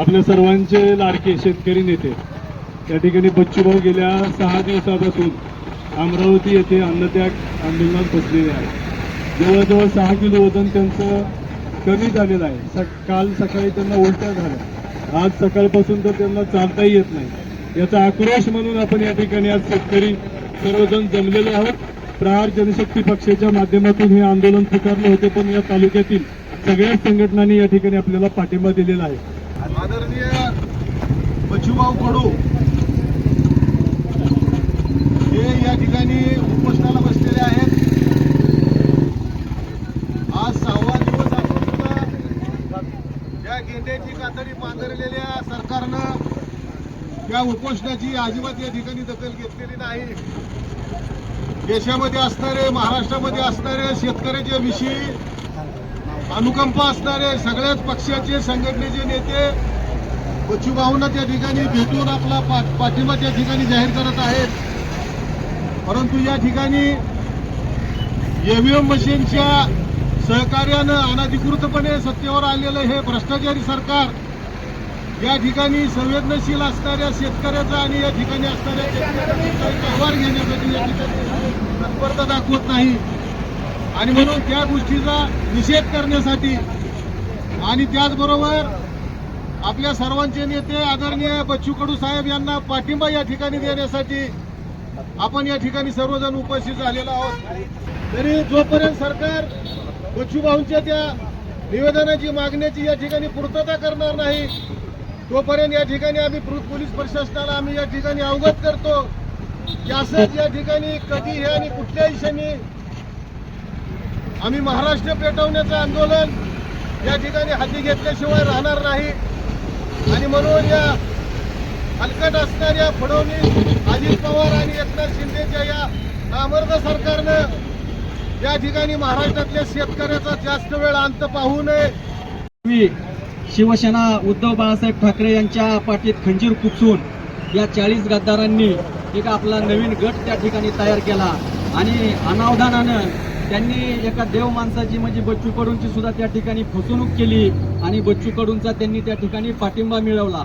आपल्या सर्वांचे लाडके शेतकरी नेते. त्या ठिकाणी बच्चूभाऊ गेल्या सहा दिवसापासून अमरावती येथे अन्नत्याग आंदोलनात बसलेले आहे जवळजवळ सहा किलो वजन त्यांचं कमी झालेलं आहे. स काल सकाळी त्यांना उलट्या झाल्या. आज सकाळपासून तर त्यांना चालताही येत नाही. याचा आक्रोश म्हणून आपण या ठिकाणी आज शेतकरी सर्वजण जमलेलो आहोत. प्रहार जनशक्ती पक्षाच्या माध्यमातून हे आंदोलन पुकारले होते पण या तालुक्यातील सगळ्याच संघटनांनी या ठिकाणी आपल्याला पाठिंबा दिलेला आहे. आदरणीय बचूभाऊ कडू. हे या ठिकाणी उपोषणाला बसलेले आहेत. आज सहावा दिवस असून सुद्धा या गेंड्याची कातडी पांघरलेल्या सरकारनं या उपोषणाची अजिबात या ठिकाणी दखल घेतलेली नाही. देशामध्ये असणारे महाराष्ट्रामध्ये असणारे शेतकऱ्याच्या विषयी अनुकंप असणारे सगळ्याच पक्षाचे संघटनेचे नेते बच्चूभाऊंना त्या ठिकाणी भेटून आपला पा पाठिंबा त्या ठिकाणी जाहीर करत आहेत. परंतु या ठिकाणी ईव्हीएम मशीनच्या सहकार्यानं अनधिकृतपणे सत्तेवर आलेलं हे भ्रष्टाचारी सरकार या ठिकाणी संवेदनशील असणाऱ्या शेतकऱ्याचा आणि या ठिकाणी असणाऱ्या शेतकऱ्याचा व्यवहार घेण्यासाठी या ठिकाणी तत्परता दाखवत नाही. आणि म्हणून त्या गोष्टीचा निषेध करण्यासाठी आणि त्याचबरोबर आपल्या सर्वांचे नेते आदरणीय बच्चू कडू साहेब यांना पाठिंबा या ठिकाणी देण्यासाठी आपण या ठिकाणी सर्वजण उपस्थित झालेलो आहोत. तरी जोपर्यंत सरकार बच्चू भाऊंच्या त्या निवेदनाची मागण्याची या ठिकाणी पूर्तता करणार नाही तोपर्यंत या ठिकाणी आम्ही पोलीस प्रशासनाला आम्ही या ठिकाणी अवगत करतो की असंच या ठिकाणी कधीही आणि कुठल्याही क्षणी आम्ही महाराष्ट्र पेटवण्याचं आंदोलन या ठिकाणी हाती घेतल्याशिवाय राहणार नाही. आणि म्हणून या हलकट असणाऱ्या फडणवीस अजित पवार आणि एकनाथ शिंदेच्या या नामर्द सरकारनं या ठिकाणी महाराष्ट्रातल्या शेतकऱ्याचा जास्त वेळ अंत पाहू नये. शिवसेना उद्धव बाळासाहेब ठाकरे यांच्या पाठीत खंजीर कुचून या चाळीस गद्दारांनी एक आपला नवीन गट त्या ठिकाणी तयार केला. आणि अनावधानानं त्यांनी एका देव माणसाची म्हणजे बच्चू कडूंची सुद्धा त्या ठिकाणी फसवणूक केली आणि बच्चू कडूंचा त्यांनी त्या ठिकाणी पाठिंबा मिळवला.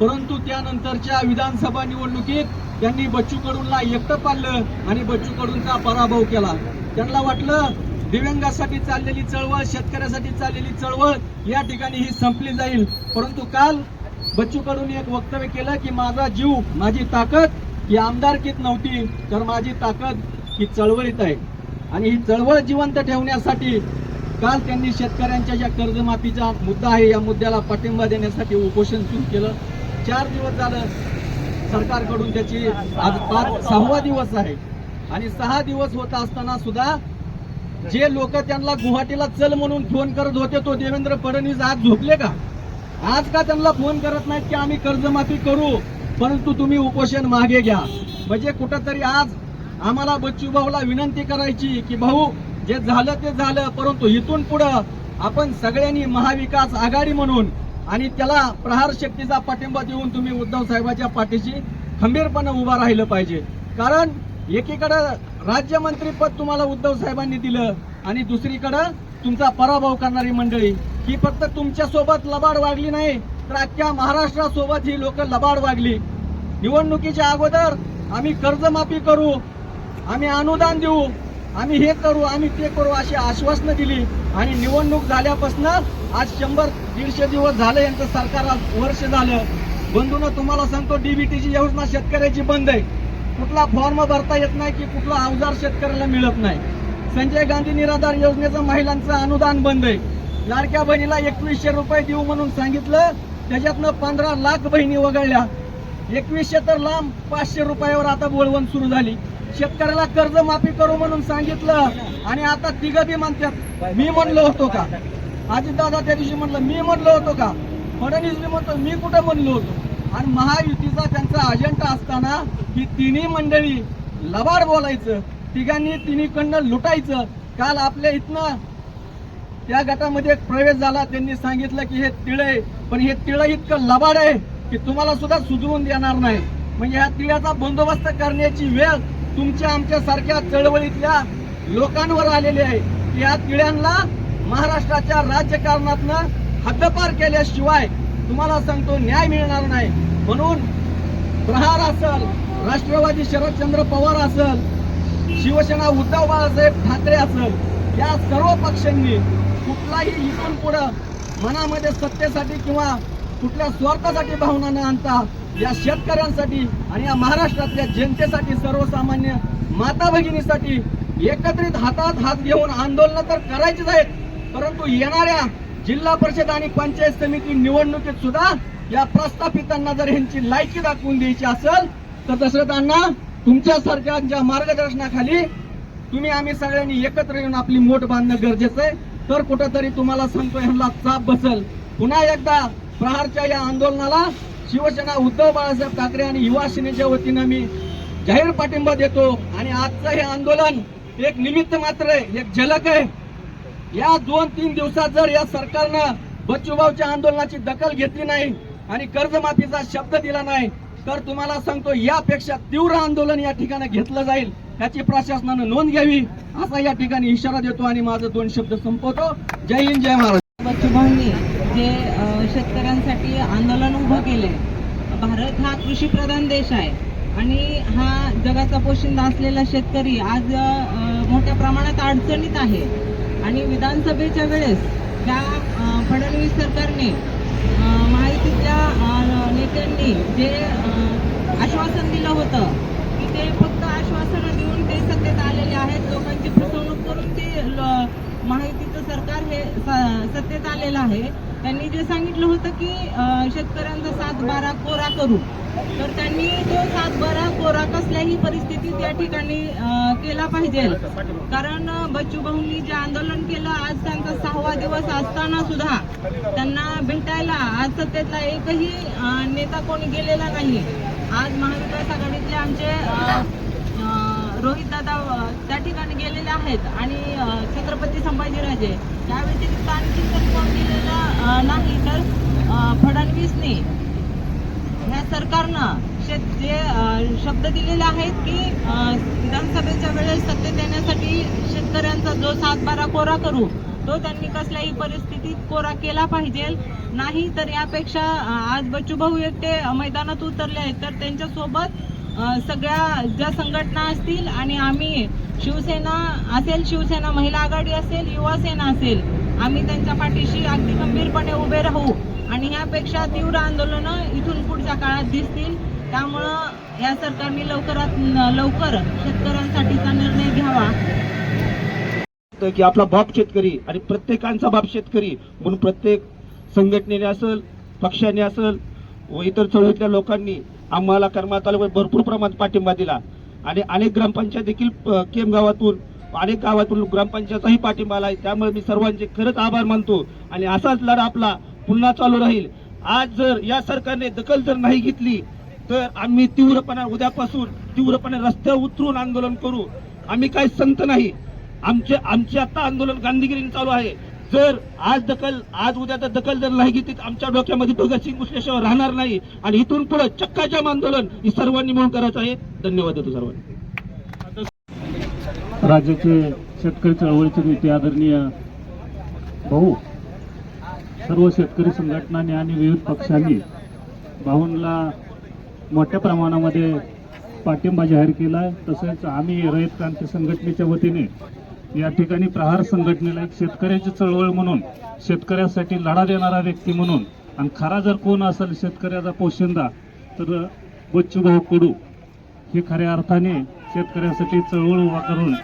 परंतु त्यानंतरच्या विधानसभा निवडणुकीत त्यांनी बच्चू कडूंना एकटं पाडलं आणि बच्चू कडूंचा पराभव केला. त्यांना वाटलं दिव्यांगासाठी चाललेली चळवळ शेतकऱ्यासाठी चाललेली चळवळ या ठिकाणी ही संपली जाईल. परंतु काल बच्चू कडून एक वक्तव्य केलं की माझा जीव माझी ताकद ही आमदारकीत नव्हती तर माझी ताकद ही चळवळीत आहे. आणि ही चळवळ जिवंत ठेवण्यासाठी काल त्यांनी शेतकऱ्यांच्या ज्या कर्जमाफीचा मुद्दा आहे या मुद्द्याला पाठिंबा देण्यासाठी उपोषण सुरू केलं. चार दिवस झालं सरकारकडून त्याची आज पाच सहावा दिवस आहे. आणि सहा दिवस होत असताना सुद्धा जे लोक त्यांना गुवाहाटीला चल म्हणून फोन करत होते तो देवेंद्र फडणवीस आज झोपले का? आज का त्यांना फोन करत नाहीत की आम्ही कर्जमाफी करू परंतु तुम्ही उपोषण मागे घ्या? म्हणजे कुठंतरी आज आम्हाला बच्चू भाऊला विनंती करायची की भाऊ जे झालं ते झालं परंतु इथून पुढं आपण सगळ्यांनी महाविकास आघाडी म्हणून आणि त्याला प्रहार शक्तीचा पाठिंबा देऊन तुम्ही उद्धव साहेबाच्या पाठीशी खंबीरपणे उभा राहिलं पाहिजे. कारण एकीकडं राज्यमंत्रीपद तुम्हाला उद्धव साहेबांनी दिलं आणि दुसरीकडं तुमचा पराभव करणारी मंडळी. ही फक्त तुमच्यासोबत लबाड वागली नाही तर अख्ख्या महाराष्ट्रासोबत ही लोक लबाड वागली निवडणुकीच्या अगोदर आम्ही कर्जमाफी करू आम्ही अनुदान देऊ आम्ही हे करू आम्ही ते करू अशी आश्वासनं दिली. आणि निवडणूक झाल्यापासून आज शंभर दीडशे दिवस झाले यांचं सरकार वर्ष झालं. बंधून तुम्हाला सांगतो डीबीटीची योजना शेतकऱ्याची बंद आहे. कुठला फॉर्म भरता येत नाही की कुठला अवजार शेतकऱ्याला मिळत नाही. संजय गांधी निराधार योजनेचं महिलांचं अनुदान बंद आहे. लाडक्या बहिणीला एकवीसशे रुपये देऊ म्हणून सांगितलं त्याच्यातनं पंधरा लाख बहिणी वगळल्या. एकवीसशे तर लांब पाचशे रुपयावर आता बोलवण सुरू झाली. शेतकऱ्याला कर्ज माफी करू म्हणून सांगितलं आणि आता तिघं बी म्हणतात मी म्हणलो होतो का? अजितदादा त्या दिवशी म्हणलं मी म्हणलो होतो का? फडणवीस बी म्हणतो मी कुठं म्हणलो होतो? आणि महायुतीचा त्यांचा अजेंडा असताना ही तिन्ही मंडळी लबाड बोलायचं तिघांनी तिन्हीकडनं लुटायचं. काल आपल्या इथनं त्या गटामध्ये एक प्रवेश झाला त्यांनी सांगितलं की हे तिळ आहे पण हे तिळ इतकं लबाड आहे की तुम्हाला सुद्धा सुधरून देणार नाही. म्हणजे ह्या तिळाचा बंदोबस्त करण्याची वेळ तुमच्या आमच्या सारख्या चळवळीतल्या लोकांवर आलेले आहे. की या तिळ्यांना महाराष्ट्राच्या राज्यकारणातनं हद्दपार केल्याशिवाय तुम्हाला सांगतो न्याय मिळणार नाही. म्हणून प्रहार असल राष्ट्रवादी शरदचंद्र पवार असल शिवसेना उद्धव बाळासाहेब ठाकरे असल या सर्व पक्षांनी कुठलाही इथून पुढं मनामध्ये सत्तेसाठी किंवा कुठल्या स्वार्थासाठी भावना न आणता या शेतकऱ्यांसाठी आणि या महाराष्ट्रातल्या जनतेसाठी सर्वसामान्य माता भगिनीसाठी एकत्रित हातात हात घेऊन आंदोलन तर करायचीच आहेत. परंतु येणाऱ्या जिल्हा परिषद आणि पंचायत समिती निवडणुकीत सुद्धा या प्रस्थापितांना जर ह्यांची लायकी दाखवून द्यायची असेल तर दशरथांना तुमच्यासारख्यांच्या मार्गदर्शनाखाली तुम्ही आम्ही सगळ्यांनी एकत्र येऊन आपली मोठ बांधणं गरजेचं आहे. तर कुठंतरी तुम्हाला सांगतो ह्यांना चाप बसल. पुन्हा एकदा प्रहारच्या या आंदोलनाला शिवसेना उद्धव बाळासाहेब ठाकरे आणि युवा सेनेच्या वतीनं मी जाहीर पाठिंबा देतो. आणि आजचं हे आंदोलन एक निमित्त मात्र आहे एक झलक आहे. या दोन तीन दिवसात जर या सरकारनं बच्चूभाऊच्या आंदोलनाची दखल घेतली नाही आणि कर्जमाफीचा शब्द दिला नाही तर तुम्हाला सांगतो यापेक्षा तीव्र आंदोलन या ठिकाणी घेतलं जाईल याची प्रशासनानं नोंद घ्यावी असा या ठिकाणी इशारा देतो आणि माझं दोन शब्द संपवतो. जय हिंद जय महाराज बच्चूभाऊंनी जे शेतकऱ्यांसाठी आंदोलन उभं केले भारत हा कृषीप्रधान देश आहे. आणि हा जगाचा पोशिंदा असलेला शेतकरी आज मोठ्या प्रमाणात अडचणीत आहे. आणि विधानसभेच्या वेळेस त्या फडणवीस सरकारने माहितीतल्या नेत्यांनी जे आश्वासन दिलं होतं की ते फक्त आश्वासनं देऊन ते सत्तेत आलेले आहेत. लोकांची फसवणूक करून ते माहितीचं सरकार हे स- सत्तेत आलेलं आहे. त्यांनी जे सांगितलं होतं की शेतकऱ्यांचा सात बारा कोरा करू. तर त्यांनी तो सात बारा कोरा कसल्याही परिस्थितीत या ठिकाणी केला पाहिजे. कारण बच्चू भाऊंनी जे आंदोलन केलं आज त्यांचा सहावा दिवस असताना सुद्धा त्यांना भेटायला आज सत्तेतला एकही नेता कोणी गेलेला नाही आज महाविकास आघाडीतले आमचे रोहित दादा त्या ठिकाणी गेलेले आहेत आणि छत्रपती संभाजीराजे त्या व्यतिरिक्त आणखी जर कोण गेलेला नाही तर फडणवीसने. ह्या सरकारनं शेत जे शब्द दिलेले आहेत की विधानसभेच्या वेळेस सत्तेत येण्यासाठी शेतकऱ्यांचा जो सातबारा कोरा करू तो त्यांनी कसल्याही परिस्थितीत कोरा केला पाहिजे. नाही तर यापेक्षा आज बच्चूभाऊ एकटे मैदानात उतरले आहेत तर त्यांच्यासोबत सगळ्या ज्या संघटना असतील आणि आम्ही शिवसेना असेल शिवसेना महिला आघाडी असेल युवा सेना असेल आम्ही त्यांच्या पाठीशी अगदी गंभीरपणे उभे राहू. आणि यापेक्षा तीव्र आंदोलनं इथून पुढच्या काळात दिसतील. त्यामुळं या सरकारने लवकरात लवकर शेतकऱ्यांसाठीचा निर्णय घ्यावा. की आपला बाप शेतकरी आणि प्रत्येकांचा बाप शेतकरी म्हणून प्रत्येक संघटनेने असेल पक्षाने असेल व इतर चळवळीतल्या लोकांनी आम्हाला कर्मा तालुक्यात भरपूर प्रमाणात पाठिंबा दिला. आणि अनेक ग्रामपंचायत देखील केम गावातून अनेक गावातून ग्रामपंचायतचाही पाठिंबा आला. त्यामुळे मी सर्वांचे खरंच आभार मानतो. आणि असाच लढा आपला पुन्हा चालू राहील. आज जर या सरकारने दखल जर नाही घेतली तर आम्ही तीव्रपणा उद्यापासून तीव्रपणे रस्त्यावर उतरून आंदोलन करू. आम्ही काही संत नाही. आमचे आमचे आता आंदोलन गांधीगिरीने चालू आहे. जर आज दखल आज उद्या तर दखल जर नाही घेतली तर आमच्या डोक्यामध्ये भगतसिंग मुसल्याशिवाय राहणार नाही. आणि इथून पुढे चक्काजाम आंदोलन ही सर्वांनी मिळून करायचं आहे. धन्यवाद देतो सर्वांनी. राज्याचे शेतकरी चळवळीचे नेते आदरणीय भाऊ सर्व शेतकरी संघटनांनी आणि विविध पक्षांनी भाऊंना मोठ्या प्रमाणामध्ये पाठिंबा जाहीर केला तसेच आम्ही रयत क्रांती संघटनेच्या वतीने या ठिकाणी प्रहार संघटनेला एक शेतकऱ्याची चळवळ म्हणून शेतकऱ्यासाठी लढा देणारा व्यक्ती म्हणून आणि खरा जर कोण असेल शेतकऱ्याचा पोशिंदा तर बच्चूभाऊ कडू हे खऱ्या अर्थाने शेतकऱ्यासाठी चळवळ उभा करून